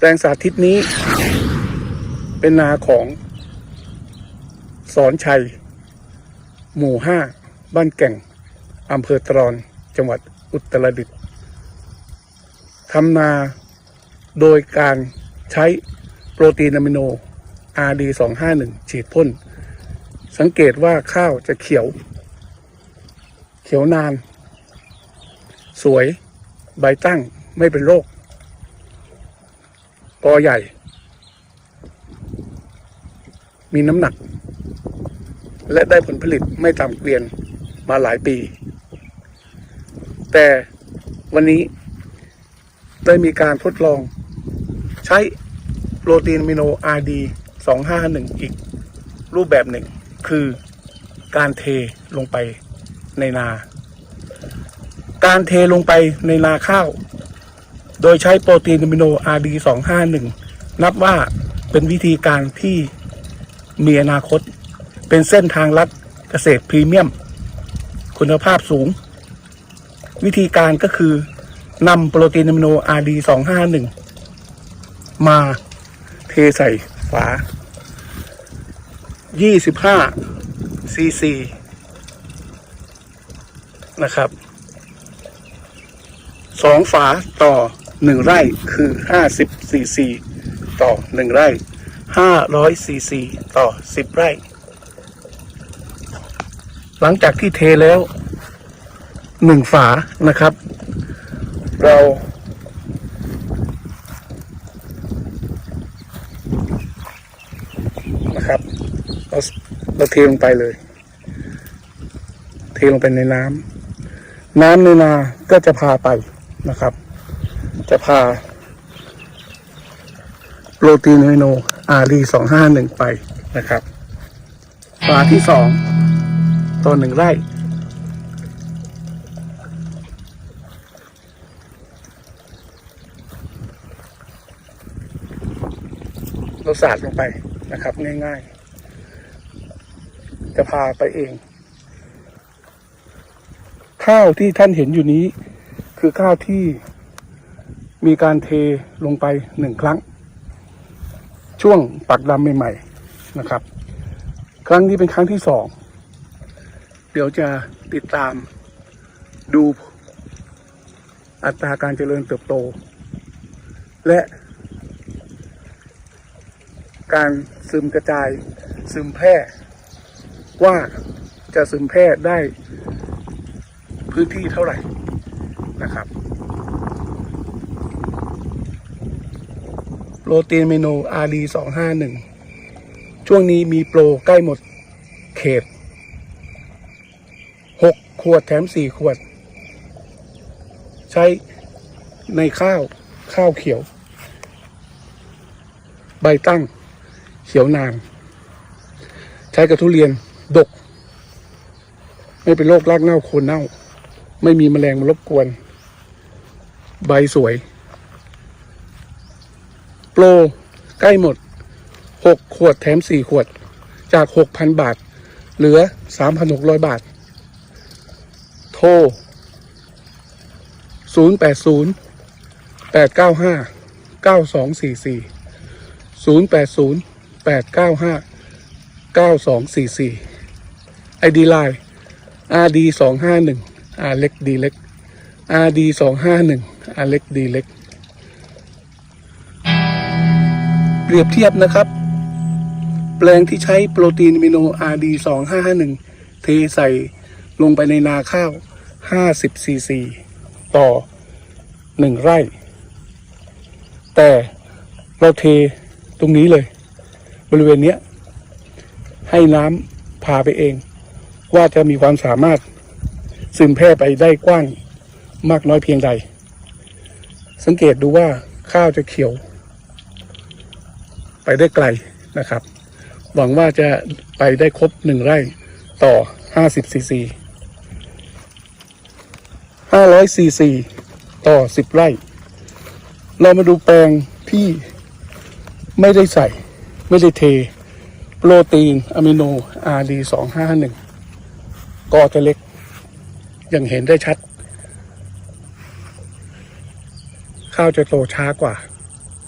แปลงสาธิตนี้ เป็นนาของ สอนชัย หมู่ห้าบ้านแก่งอำเภอตรอนจังหวัดอุตรดิตถ์ทำนาโดยการใช้โปรตีนอะมิโน RD 251 ฉีดพ่น สังเกตว่าข้าวจะเขียว เขียวนาน สวย ใบตั้งไม่เป็นโรค อใหญ่ มีน้ำหนัก และได้ผลผลิตไม่ต่ำเกวียนมาหลายปี แต่วันนี้ได้มีการทดลอง ใช้โปรตีนมิโน RD 251 อีก รูปแบบหนึ่ง คือการเทลงไปในนา การเทลงไปในนาข้าว โดยใช้โปรตีนอะมิโน RD 251 นับว่าเป็นวิธีการที่มีอนาคต เป็นเส้นทางลัดเกษตรพรีเมียม คุณภาพสูง วิธีการก็คือนำโปรตีนอะมิโน RD 251 มาเทใส่ฝา 25 ซีซี นะครับ สองฝาต่อ หนึ่งไร่คือ50ซีซีต่อหนึ่งไร่500ซีซีต่อ10ไร่ หลังจากที่เทแล้วหนึ่งฝานะครับ เรา นะครับเราเราเทลงไปเลย เทลงไปในน้ำน้ำในนาก็จะพาไปนะครับ จะพาโปรตีนอะมิโนอารีสองห้าหนึ่งไปนะครับฝาที่สองต่อหนึ่งไร่ เราสาดลงไปนะครับ ง่ายๆ จะพาไปเอง ข้าวที่ท่านเห็นอยู่นี้ คือข้าวที่ มีการเทลงไปหนึ่งครั้ง ช่วงปักดำใหม่ๆนะครับ ครั้งนี้เป็นครั้งที่สองเดี๋ยวจะติดตามดูอัตราการเจริญเติบโต และการซึมกระจายซึมแพร่ว่าจะซึมแพร่ได้พื้นที่เท่าไหร่นะครับ โปรตีนเมโนอารีสองห้าหนึ่งช่วงนี้มีโปรใกล้หมดเขตหกขวดแถมสี่ขวด ใช้ในข้าวข้าวเขียว ใบตั้งเขียวนาน ใช้กับทุเรียนดก ไม่เป็นโรครากเน่าโคนเน่า ไม่มีแมลงมารบกวน ใบสวย โปรใกล้หมด 6 ขวดแถม 4 ขวด จาก 6,000 บาท เหลือ 3,600 บาท โทร 080 895 9244 080 895 9244 ID Line RD 251 R เล็กดีเล็ก RD 251 R เล็กดีเล็ก เปรียบเทียบนะครับ แปลงที่ใช้โปรตีนมิโน RD สองห้าหนึ่งเทใส่ลงไปในนาข้าวห้าสิบซีซี ต่อหนึ่งไร่ แต่เราเทตรงนี้เลย บริเวณเนี้ย ให้น้ำพาไปเอง ว่าจะมีความสามารถซึมแพร่ไปได้กว้างมากน้อยเพียงใด สังเกตดูว่าข้าวจะเขียว ไปได้ไกลนะครับ หวังว่าจะไปได้ครบหนึ่งไร่ต่อ 50ซีซี500ซีซีต่อ 10 ไร่ เรามาดูแปลงที่ไม่ได้ใส่ ไม่ได้เท โปรตีนอะมิโน RD สองห้าหนึ่งกอจะเล็กยังเห็นได้ชัด ข้าวจะโตช้ากว่า